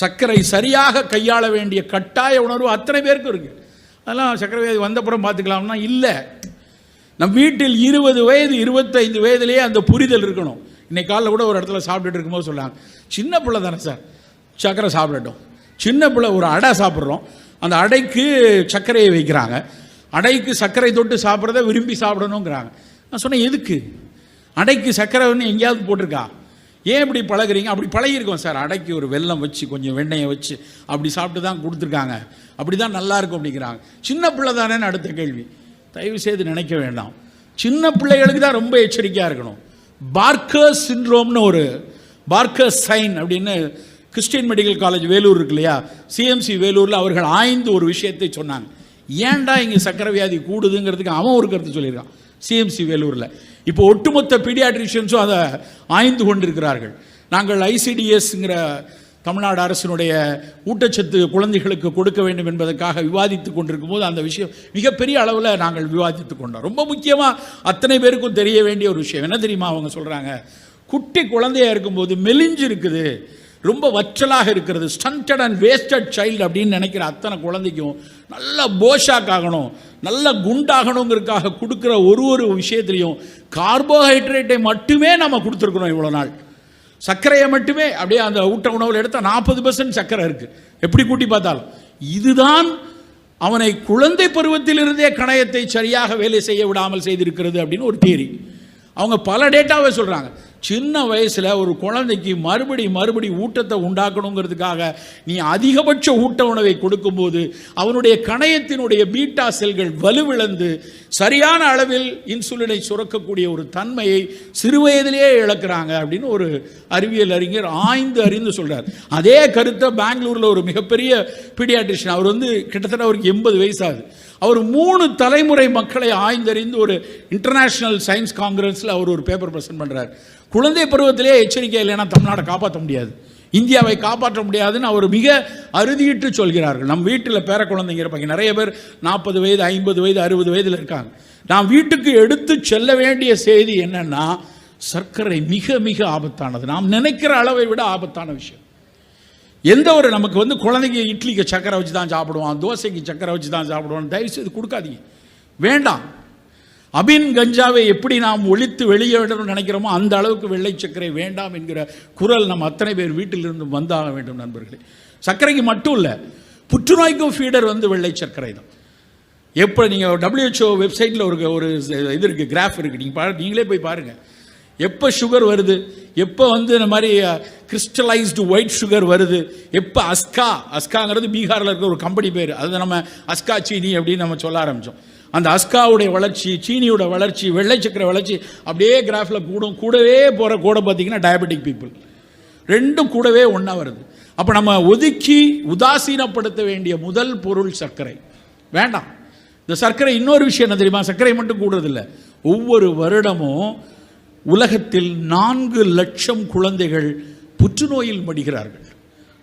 சர்க்கரை சரியாக கையாள வேண்டிய கட்டாய உணர்வு அத்தனை பேருக்கும் இருக்குது அதெல்லாம் சர்க்கரை வந்தப்புறம் பார்த்துக்கலாம்னா இல்லை. நம் வீட்டில் இருபது வயது இருபத்தைந்து வயதிலேயே அந்த புரிதல் இருக்கணும். இன்னைக்கு காலைல கூட ஒரு இடத்துல சாப்பிட்டுட்டு இருக்கும்போது சொன்னாங்க சின்ன பிள்ளை தானே சார் சர்க்கரை சாப்பிடட்டும். சின்ன பிள்ளை ஒரு அடை சாப்பிட்றோம். அந்த அடைக்கு சர்க்கரையை வைக்கிறாங்க. அடைக்கு சர்க்கரை தொட்டு சாப்பிட்றத விரும்பி சாப்பிடணுங்கிறாங்க நான் சொன்னேன் எதுக்கு? அடைக்கு சர்க்கரைன்னு எங்கேயாவது போட்டிருக்கா? ஏன் இப்படி பழகுறீங்க? அப்படி பழகிருக்கோம் சார். அடைக்கி ஒரு வெள்ளம் வச்சு கொஞ்சம் வெண்ணெயை வச்சு அப்படி சாப்பிட்டு தான் கொடுத்துருக்காங்க. அப்படி தான் நல்லா இருக்கும் அப்படிங்கிறாங்க. சின்ன பிள்ளை தானேன்னு அடுத்த கேள்வி. தயவு செய்து நினைக்க வேண்டாம். சின்ன பிள்ளைகளுக்கு தான் ரொம்ப எச்சரிக்கையாக இருக்கணும். பார்க்கர் சிண்ட்ரோம்னு ஒரு பார்க்கர் சைன் அப்படின்னு கிறிஸ்டியன் மெடிக்கல் காலேஜ் வேலூர் இருக்கு இல்லையா? சிஎம்சி வேலூரில் அவர்கள் ஆய்ந்து ஒரு விஷயத்தை சொன்னாங்க. ஏன்டா இங்கே சக்கரவியாதி கூடுதுங்கிறதுக்கு அவன் ஒரு கருத்து சொல்லியிருக்கான். சிஎம்சி வேலூரில். இப்போ ஒட்டுமொத்த பீடியாட்ரிஷியன்ஸும் அதை ஆய்ந்து கொண்டிருக்கிறார்கள். நாங்கள் ஐசிடிஎஸ்ங்கிற தமிழ்நாடு அரசினுடைய ஊட்டச்சத்து குழந்தைகளுக்கு கொடுக்க வேண்டும் என்பதற்காக விவாதித்து கொண்டிருக்கும் போது அந்த விஷயம் மிகப்பெரிய அளவில் நாங்கள் விவாதித்து கொண்டோம். ரொம்ப முக்கியமாக அத்தனை பேருக்கும் தெரிய வேண்டிய ஒரு விஷயம். என்ன தெரியுமா அவங்க சொல்கிறாங்க குட்டி குழந்தையாக இருக்கும்போது மெலிஞ்சு இருக்குது ரொம்ப வற்றலாக இருக்கிறது. ஸ்டண்டட் அண்ட் வேஸ்டட் சைல்டு அப்படின்னு நினைக்கிற அத்தனை குழந்தைக்கும் நல்லா போஷாக் ஆகணும். நல்ல குண்டாகணுங்கிறதுக்காக கொடுக்குற ஒரு ஒரு விஷயத்துலையும் கார்போஹைட்ரேட்டை மட்டுமே நம்ம கொடுத்துருக்குறோம் இவ்வளோ நாள். சர்க்கரையை மட்டுமே அப்படியே அந்த ஊட்ட உணவில் எடுத்தால் நாற்பது பர்சன்ட் சர்க்கரை இருக்குது எப்படி கூட்டி பார்த்தாலும். இதுதான் அவனை குழந்தை பருவத்திலிருந்தே கணையத்தை சரியாக வேலை செய்ய விடாமல் செய்திருக்கிறது அப்படின்னு ஒரு தேரி அவங்க பல டேட்டாவை சொல்கிறாங்க சின்ன வயசில் ஒரு குழந்தைக்கு மறுபடி மறுபடி ஊட்டத்தை உண்டாக்கணுங்கிறதுக்காக நீ அதிகபட்ச ஊட்ட உணவை கொடுக்கும்போது அவனுடைய கணையத்தினுடைய பீட்டா செல்கள் வலுவிழந்து சரியான அளவில் இன்சுலினை சுரக்கக்கூடிய ஒரு தன்மையை சிறுவயதிலேயே இழக்கிறாங்க அப்படின்னு ஒரு அறிவியல் அறிஞர் ஆய்ந்து அறிந்து சொல்கிறார் அதே கருத்தை பெங்களூரில் ஒரு மிகப்பெரிய பீடியாட்ரிஷன் அவர் வந்து கிட்டத்தட்ட அவருக்கு எண்பது வயசாகுது. அவர் மூணு தலைமுறை மக்களை ஆய்ந்தறிந்து ஒரு இன்டர்நேஷ்னல் சயின்ஸ் காங்கிரஸில் அவர் ஒரு பேப்பர் ப்ரெசென்ட் பண்ணுறார் குழந்தை பருவத்திலே எச்சரிக்கை இல்லைன்னா தமிழ்நாடை காப்பாற்ற முடியாது. இந்தியாவை காப்பாற்ற முடியாதுன்னு அவர் மிக அறுதியிட்டு சொல்கிறார்கள். நம் வீட்டில் பேர குழந்தைங்க இருப்பாங்க நிறைய பேர் நாற்பது வயது ஐம்பது வயது அறுபது வயதில் இருக்காங்க. நான் வீட்டுக்கு எடுத்து செல்ல வேண்டிய செய்தி என்னன்னா சர்க்கரை மிக மிக ஆபத்தானது. நாம் நினைக்கிற அளவை விட ஆபத்தான விஷயம். எந்த ஒரு நமக்கு வந்து குழந்தைங்க இட்லிக்கு சக்கரை வச்சு தான் சாப்பிடுவான் தோசைக்கு சக்கரை வச்சு தான் சாப்பிடுவான் தயவு செய்து கொடுக்காதீங்க. வேண்டாம். அபின் கஞ்சாவை எப்படி நாம் ஒழித்து வெளியே விடணும்னு நினைக்கிறோமோ அந்த அளவுக்கு வெள்ளை சர்க்கரை வேண்டாம் என்கிற குரல் நம்ம அத்தனை பேர் வீட்டிலிருந்து வந்தாக வேண்டும் நண்பர்களே. சர்க்கரைக்கு மட்டும் இல்லை புற்றுநோய்க்கும் ஃபீடர் வந்து வெள்ளை சர்க்கரை தான். எப்போ நீங்கள் டபிள்யூஹெச்ஓ வெப்சைட்டில் ஒரு ஒரு இது இருக்குது கிராஃப் இருக்குது நீங்கள் பாரு நீங்களே போய் பாருங்கள் எப்போ சுகர் வருது? எப்போ வந்து இந்த மாதிரி கிறிஸ்டலைஸ்டு ஒயிட் சுகர் வருது? எப்போ அஸ்கா? அஸ்காங்கிறது பீகாரில் இருக்கிற ஒரு கம்பெனி பேர். அது நம்ம அஸ்கா சீனி அப்படின்னு நம்ம சொல்ல ஆரம்பித்தோம் அந்த அஸ்காவுடைய வளர்ச்சி சீனியோட வளர்ச்சி வெள்ளை சக்கரை வளர்ச்சி அப்படியே கிராஃபில் கூடும். கூடவே போகிற கூட பார்த்தீங்கன்னா டயபெட்டிக் பீப்புள் ரெண்டும் கூடவே ஒன்றா வருது. அப்போ நம்ம ஒதுக்கி உதாசீனப்படுத்த வேண்டிய முதல் பொருள் சர்க்கரை. வேண்டாம். இந்த சர்க்கரை இன்னொரு விஷயம் என்ன தெரியுமா? சர்க்கரை மட்டும் கூடுறதில்ல. ஒவ்வொரு வருடமும் உலகத்தில் நான்கு லட்சம் குழந்தைகள் புற்றுநோயில் மடிகிறார்கள்.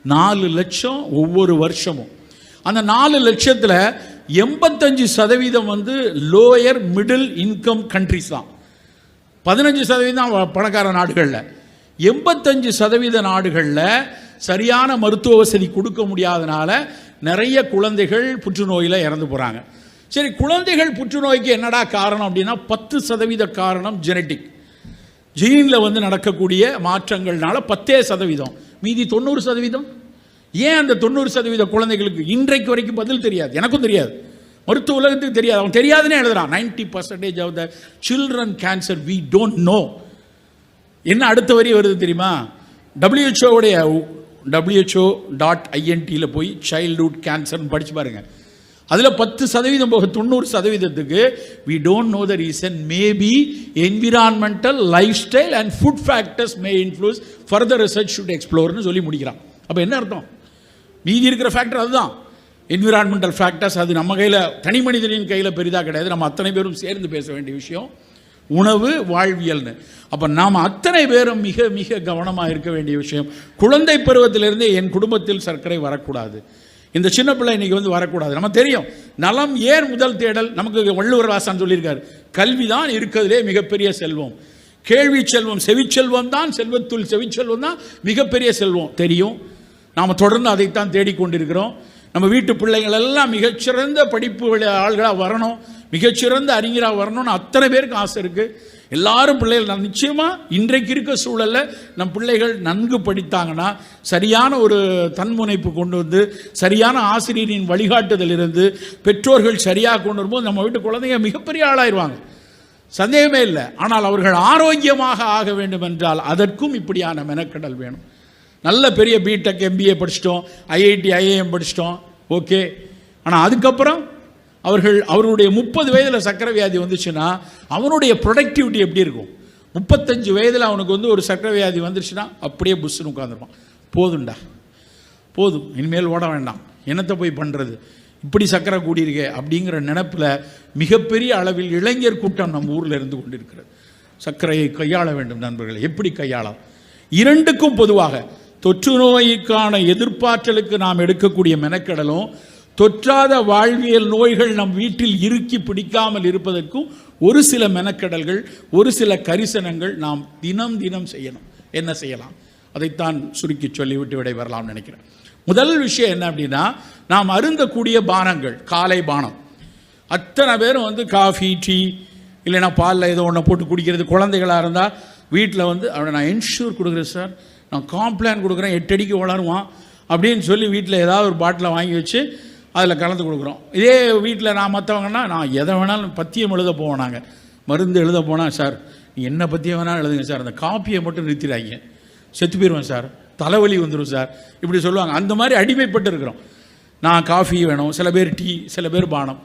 நாலு லட்சம் ஒவ்வொரு வருஷமும். அந்த நாலு லட்சத்தில் எண்பத்தஞ்சு சதவீதம் வந்து லோயர் மிடில் இன்கம் கண்ட்ரிஸ் தான். பதினஞ்சு சதவீதம் பணக்கார நாடுகளில். எண்பத்தஞ்சு சதவீத நாடுகளில் சரியான மருத்துவ வசதி கொடுக்க முடியாதனால நிறைய குழந்தைகள் புற்றுநோயில் இறந்து போகிறாங்க சரி குழந்தைகள் புற்றுநோய்க்கு என்னடா காரணம் அப்படின்னா பத்து சதவீத காரணம் ஜெனட்டிக் ஜீனில் வந்து நடக்கக்கூடிய மாற்றங்கள்னால பத்தே சதவீதம். மீதி தொண்ணூறு சதவீதம்? ஏன் அந்த தொண்ணூறு சதவீத குழந்தைகளுக்கு இன்றைக்கு வரைக்கும் பதில் தெரியாது? எனக்கும் தெரியாது. மருத்துவ உலகத்துக்கு தெரியாது. அவன் தெரியாதுன்னே எழுதுறான். Ninety percentage of the children cancer we don't know என்ன அடுத்த வரி வருது தெரியுமா? டபிள்யூஹெச்ஓடைய டபிள்யூஹெச்ஓ டாட் ஐஎன்டியில் போய் சைல்டுஹுட் கேன்சர்னு படித்து பாருங்கள் அதில் பத்து சதவீதம் போக தொண்ணூறு சதவீதத்துக்கு we don't know the reason maybe environmental lifestyle and food factors may influence further research should எக்ஸ்ப்ளோர்னு சொல்லி முடிக்கிறான். அப்போ என்ன அர்த்தம்? மீதி இருக்கிற ஃபேக்டர் அதுதான். என்விரான்மெண்டல் ஃபேக்டர்ஸ் அது நம்ம கையில் தனி மனிதனின் கையில் பெரிதாக கிடையாது. நம்ம அத்தனை பேரும் சேர்ந்து பேச வேண்டிய விஷயம். உணவு வாழ்வியல்னு. அப்போ நாம் அத்தனை பேரும் மிக மிக கவனமாக இருக்க வேண்டிய விஷயம். குழந்தை பருவத்திலிருந்தே என் குடும்பத்தில் சர்க்கரை வரக்கூடாது. இந்த சின்ன பிள்ளை இன்னைக்கு வந்து வரக்கூடாது. நம்ம தெரியும் நலம் ஏன் முதல் தேடல்? நமக்கு வள்ளுவர் வாசன் சொல்லியிருக்காரு. கல்வி தான் இருக்கிறதுலே மிகப்பெரிய செல்வம். கேள்வி செல்வம் செவிச்செல்வம் தான் செல்வத்துள் செவிச்செல்வம் தான் மிகப்பெரிய செல்வம். தெரியும்? நாம் தொடர்ந்து அதைத்தான் தேடிக்கொண்டிருக்கிறோம். நம்ம வீட்டு பிள்ளைங்கள் எல்லாம் மிகச்சிறந்த படிப்பு ஆள்களாக வரணும். மிகச்சிறந்த அறிஞராக வரணும்னு அத்தனை பேருக்கு ஆசை இருக்குது எல்லாரும் பிள்ளைகள் நான் நிச்சயமாக இன்றைக்கு இருக்க சூழலில் நம் பிள்ளைகள் நன்கு படித்தாங்கன்னா சரியான ஒரு தன்முனைப்பு கொண்டு வந்து சரியான ஆசிரியரின் வழிகாட்டுதல் இருந்து பெற்றோர்கள் சரியாக கொண்டு வரும்போது நம்ம வீட்டு குழந்தைங்க மிகப்பெரிய ஆளாயிருவாங்க. சந்தேகமே இல்லை. ஆனால் அவர்கள் ஆரோக்கியமாக ஆக வேண்டும் என்றால் அதற்கும் இப்படியான மெனக்கடல் வேணும். நல்ல பெரிய பிடெக் எம்பிஏ படிச்சிட்டோம். ஐஐடி ஐஏஎம் படிச்சிட்டோம். ஓகே ஆனால் அதுக்கப்புறம் அவர்கள் அவருடைய முப்பது வயதில் சக்கரை வியாதி வந்துச்சுன்னா அவனுடைய ப்ரொடக்டிவிட்டி எப்படி இருக்கும்? முப்பத்தஞ்சு வயதில் அவனுக்கு வந்து ஒரு சக்கரை வியாதி வந்துருச்சுன்னா அப்படியே புஷ்ஷுன்னு உட்காந்துருப்பான் போதும்டா. போதும். இனிமேல் ஓட வேண்டாம். என்னத்தை போய் பண்ணுறது இப்படி சக்கரை கூடியிருக்கே அப்படிங்கிற நினப்பில் மிகப்பெரிய அளவில் இளைஞர் கூட்டம் நம்ம ஊரில் இருந்து கொண்டிருக்கிறது. சர்க்கரையை கையாள வேண்டும் நண்பர்கள். எப்படி கையாளலாம்? இரண்டுக்கும் பொதுவாக தொற்று நோய்க்கான எதிர்ப்பாற்றலுக்கு நாம் எடுக்கக்கூடிய மெனக்கடலும் தொற்றாத வாழ்வியல் நோய்கள் நம் வீட்டில் இறுக்கி பிடிக்காமல் இருப்பதற்கும் ஒரு சில மெனக்கடல்கள் ஒரு சில கரிசனங்கள் நாம் தினம் தினம் செய்யணும். என்ன செய்யலாம்? அதைத்தான் சுருக்கி சொல்லிவிட்டு விடை வரலாம்னு நினைக்கிறேன். முதல் விஷயம் என்ன அப்படின்னா நாம் அருந்தக்கூடிய பானங்கள் காலை பானம். அத்தனை பேரும் வந்து காஃபி டீ இல்லைன்னா பாலில் ஏதோ ஒன்று போட்டு குடிக்கிறது குழந்தைகளாக இருந்தால் வீட்டில் வந்து அவனை நான் என்ஷூர் கொடுக்குறேன் சார். நான் காம்ப்ளான் கொடுக்குறேன் எட்டு அடிக்கு வளருவான் அப்படின்னு சொல்லி வீட்டில் ஏதாவது ஒரு பாட்டிலை வாங்கி வச்சு அதில் கலந்து கொடுக்குறோம். இதே வீட்டில் நான் மற்றவங்கன்னா நான் எதை வேணாலும் பத்தியம் எழுத போவோம் நாங்கள் மருந்து எழுத போனால் சார் என்ன பற்றியம் வேணாலும் எழுதுங்க சார். அந்த காப்பியை மட்டும் நிறுத்திடாங்க செத்து போயிடுவேன் சார். தலைவலி வந்துடும் சார். இப்படி சொல்லுவாங்க. அந்த மாதிரி அடிமைப்பட்டு இருக்கிறோம். நான் காஃபி வேணும் சில பேர் டீ சில பேர் பானம்.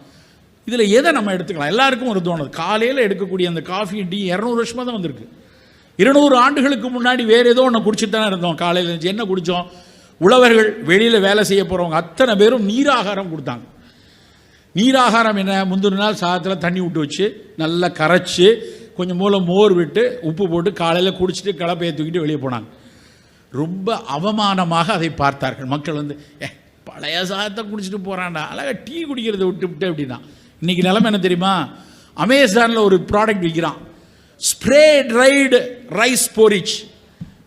இதில் எதை நம்ம எடுத்துக்கலாம்? எல்லாருக்கும் ஒரு தோணுது. காலையில் எடுக்கக்கூடிய அந்த காஃபி டீ இரநூறு வருஷமாக தான் வந்திருக்கு. இருநூறு ஆண்டுகளுக்கு முன்னாடி வேறு ஏதோ ஒன்று குடிச்சிட்டு தானே இருந்தோம். காலையில் இருந்துச்சு என்ன குடித்தோம் உழவர்கள் வெளியில் வேலை செய்ய போகிறவங்க அத்தனை பேரும் நீராகாரம் கொடுத்தாங்க. நீராகாரம் என்ன? முந்தின நாள் சாதத்தில் தண்ணி விட்டு வச்சு நல்லா கரைச்சி கொஞ்சம் மூலம் மோர் விட்டு உப்பு போட்டு காலையில் குடிச்சிட்டு கலப்பையை தூக்கிட்டு வெளியே போனாங்க. ரொம்ப அவமானமாக அதை பார்த்தார்கள். மக்கள் வந்து ஏ பழைய சாதத்தை குடிச்சிட்டு போகிறான்டா அழகாக டீ குடிக்கிறத விட்டு விட்டு அப்படின்னா. இன்றைக்கி நிலமை என்ன தெரியுமா? அமேசானில் ஒரு ப்ராடக்ட் விற்கிறான் ஸ்ப்ரே ட்ரைடு ரைஸ் போரிச்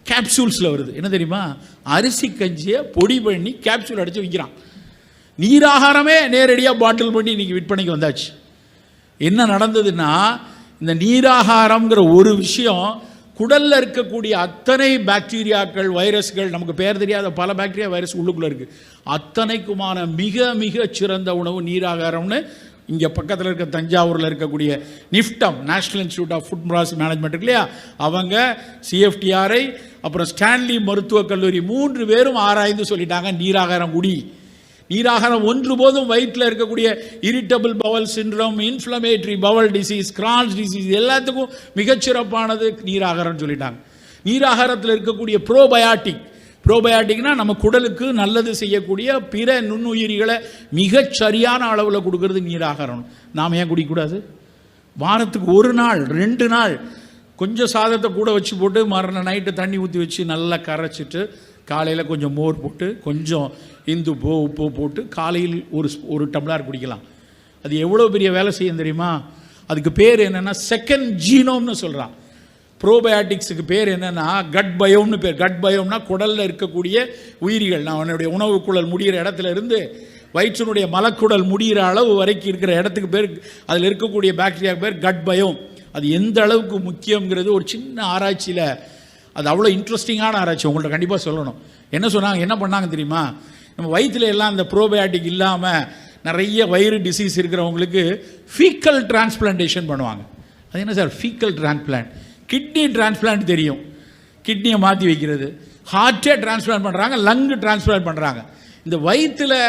கேப்சூல்ஸில் வருது. என்ன தெரியுமா? அரிசி கஞ்சியை பொடி பண்ணி கேப்சூல் அடித்து விற்கிறான் நீராகாரமே நேரடியாக பாட்டில் பண்ணி இன்றைக்கி விற்பனைக்கு வந்தாச்சு. என்ன நடந்ததுன்னா இந்த நீராகாரம்ங்கிற ஒரு விஷயம் குடலில் இருக்கக்கூடிய அத்தனை பாக்டீரியாக்கள் வைரஸ்கள் நமக்கு பேர் தெரியாத பல பாக்டீரியா வைரஸ் உள்ளுக்குள்ளே இருக்குது அத்தனைக்குமான மிக மிக சிறந்த உணவு நீராகாரம்னு இங்கே பக்கத்தில் இருக்க தஞ்சாவூரில் இருக்கக்கூடிய NIFTEM national institute of food process management இருக்கு இல்லையா? அவங்க சிஎஃப்டிஆரை அப்புறம் ஸ்டான்லி மருத்துவக் கல்லூரி மூன்று பேரும் ஆராய்ந்து சொல்லிட்டாங்க நீராகாரம் குடி. நீராகாரம் ஒன்று போதும் வயிற்றில் இருக்கக்கூடிய irritable bowel syndrome inflammatory bowel disease Crohn's disease எல்லாத்துக்கும் மிகச்சிறப்பானது நீராகாரம்னு சொல்லிட்டாங்க. நீராகாரத்தில் இருக்கக்கூடிய ப்ரோபயாட்டிக் ப்ரோபயாட்டிக்னால் நம்ம குடலுக்கு நல்லது செய்யக்கூடிய பிற நுண்ணுயிரிகளை மிகச் சரியான அளவில் கொடுக்கறது நீராகாரம் நாம் ஏன் குடிக்கக்கூடாது? வாரத்துக்கு ஒரு நாள் ரெண்டு நாள் கொஞ்சம் சாதத்தை கூட வச்சு போட்டு மறுநாள் நைட்டு தண்ணி ஊற்றி வச்சு நல்லா கரைச்சிட்டு காலையில் கொஞ்சம் மோர் போட்டு கொஞ்சம் இந்து போ உப்பு போட்டு காலையில் ஒரு ஒரு டம்ளார் குடிக்கலாம். அது எவ்வளோ பெரிய வேலை செய்யும் தெரியுமா? அதுக்கு பேர் என்னென்னா செகண்ட் ஜீனோம்னு சொல்கிறான் ப்ரோபயாட்டிக்ஸுக்கு பேர் என்னென்னா கட் பயோம்னு பேர். கட் பயோம்னா குடலில் இருக்கக்கூடிய உயிரிகள். நான் அவனுடைய உணவு குழல் முடிகிற இடத்துல இருந்து வயிற்றினுடைய மலக்குடல் முடிகிற அளவு வரைக்கும் இருக்கிற இடத்துக்கு பேர் அதில் இருக்கக்கூடிய பாக்டீரியாவுக்கு பேர் கட் பயோம் அது எந்த அளவுக்கு முக்கியங்கிறது ஒரு சின்ன ஆராய்ச்சியில் அது அவ்வளோ இன்ட்ரெஸ்டிங்கான ஆராய்ச்சி. உங்கள்கிட்ட கண்டிப்பாக சொல்லணும். என்ன சொன்னாங்க என்ன பண்ணாங்க தெரியுமா? நம்ம வயிற்றில் எல்லாம் அந்த ப்ரோபயாட்டிக் இல்லாமல் நிறைய வயிறு டிசீஸ் இருக்கிறவங்களுக்கு ஃபீக்கல் டிரான்ஸ்பிளான்டேஷன் பண்ணுவாங்க. அது என்ன sir? Faecal transplant kidney transplant தெரியும். கிட்னியை மாற்றி வைக்கிறது. ஹார்ட்டே டிரான்ஸ்பிளான்ட் பண்ணுறாங்க லங்கு டிரான்ஸ்பிளான்ட் பண்ணுறாங்க இந்த வயிற்றில்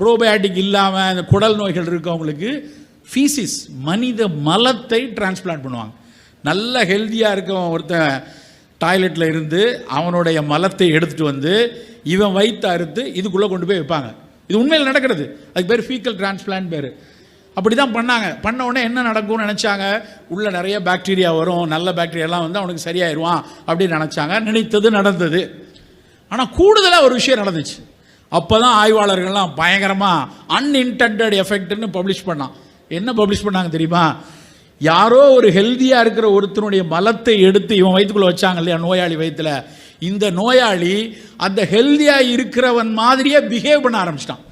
ப்ரோபயாட்டிக் இல்லாமல் இந்த குடல் நோய்கள் இருக்கவங்களுக்கு ஃபீசிஸ் மனித மலத்தை டிரான்ஸ்பிளான்ட் பண்ணுவாங்க. நல்ல ஹெல்த்தியாக இருக்கவன் ஒருத்தன் டாய்லெட்டில் இருந்து அவனுடைய மலத்தை எடுத்துகிட்டு வந்து இவன் வயிற்று அறுத்து இதுக்குள்ளே கொண்டு போய் வைப்பாங்க. இது உண்மையில் நடக்கிறது. அதுக்கு பேர் ஃபீக்கல் டிரான்ஸ்பிளான்ட் பேர். அப்படி தான் பண்ணாங்க. பண்ண உடனே என்ன நடக்கும்னு நினச்சாங்க? உள்ளே நிறைய பாக்டீரியா வரும் நல்ல பாக்டீரியாலாம் வந்து அவனுக்கு சரியாயிருவான் அப்படின்னு நினச்சாங்க. நினைத்தது நடந்தது. ஆனால் கூடுதலாக ஒரு விஷயம் நடந்துச்சு. அப்போ தான் ஆய்வாளர்கள்லாம் பயங்கரமாக அன்இன்டென்டட் எஃபெக்ட்னு பப்ளிஷ் பண்ணான். என்ன பப்ளிஷ் பண்ணாங்க தெரியுமா? யாரோ ஒரு ஹெல்த்தியாக இருக்கிற ஒருத்தனுடைய மலத்தை எடுத்து இவன் வயிற்றுக்குள்ளே வச்சாங்க இல்லையா நோயாளி வயிற்றில் இந்த நோயாளி அந்த ஹெல்தியாக இருக்கிறவன் மாதிரியே பிஹேவ் பண்ண ஆரம்பிச்சிட்டான்.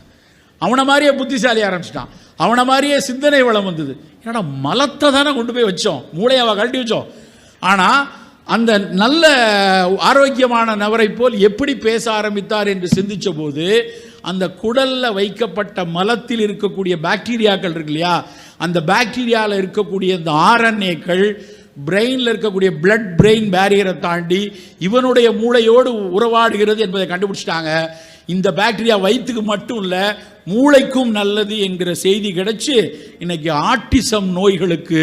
அவனை மாதிரியே புத்திசாலி ஆரம்பிச்சிட்டான். அவனை மாதிரியே சிந்தனை வளம் வந்தது. என்னடா மலத்தை தானே கொண்டு போய் வச்சோம். மூளையாவை கழட்டி வச்சோம். ஆனால் அந்த நல்ல ஆரோக்கியமான நபரை போல் எப்படி பேச ஆரம்பித்தார் என்று சிந்தித்த போது அந்த குடலில் வைக்கப்பட்ட மலத்தில் இருக்கக்கூடிய பாக்டீரியாக்கள் இருக்கு இல்லையா? அந்த பாக்டீரியாவில் இருக்கக்கூடிய இந்த ஆர்என்ஏக்கள் பிரெயினில் இருக்கக்கூடிய பிளட் பிரெயின் பேரியரை தாண்டி இவனுடைய மூளையோடு உறவாடுகிறது என்பதை கண்டுபிடிச்சிட்டாங்க. இந்த பாக்டீரியா வயிற்றுக்கு மட்டும் இல்லை மூளைக்கும் நல்லது என்கிற செய்தி கிடைச்சு இன்னைக்கு ஆட்டிசம் நோய்களுக்கு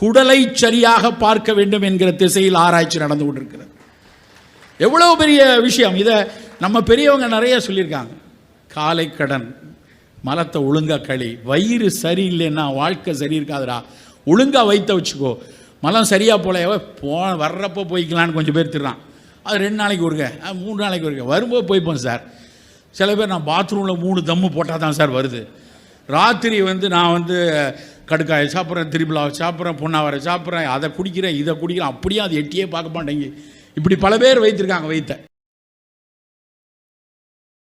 குடலை சரியாக பார்க்க வேண்டும் என்கிற திசையில் ஆராய்ச்சி நடந்து கொண்டிருக்கிறது. எவ்வளவு பெரிய விஷயம். இதை நம்ம பெரியவங்க நிறைய சொல்லியிருக்காங்க. காலை கடன் மலத்தை ஒழுங்காக களி வயிறு சரியில்லைன்னா வாழ்க்கை சரி இருக்காதுடா ஒழுங்கா வைத்த வச்சுக்கோ. மலம் சரியாக போல போ வர்றப்போ போய்க்கலான்னு கொஞ்சம் பேர் திருறான் அது ரெண்டு நாளைக்கு ஒருக்க மூணு நாளைக்கு ஒருக்க. வரும்போது போய்ப்போம் சார். சில பேர் நான் பாத்ரூமில் மூணு தம்மு போட்டால் தான் சார் வருது. ராத்திரி வந்து நான் வந்து கடுக்காயை சாப்பிட்றேன் திருவிழா சாப்பிட்றேன் பொன்னாவரை சாப்பிட்றேன் அதை குடிக்கிறேன் இதை குடிக்கிறேன் அப்படியே அது எட்டியே பார்க்க மாட்டேங்கி இப்படி பல பேர் வைத்திருக்காங்க வைத்த.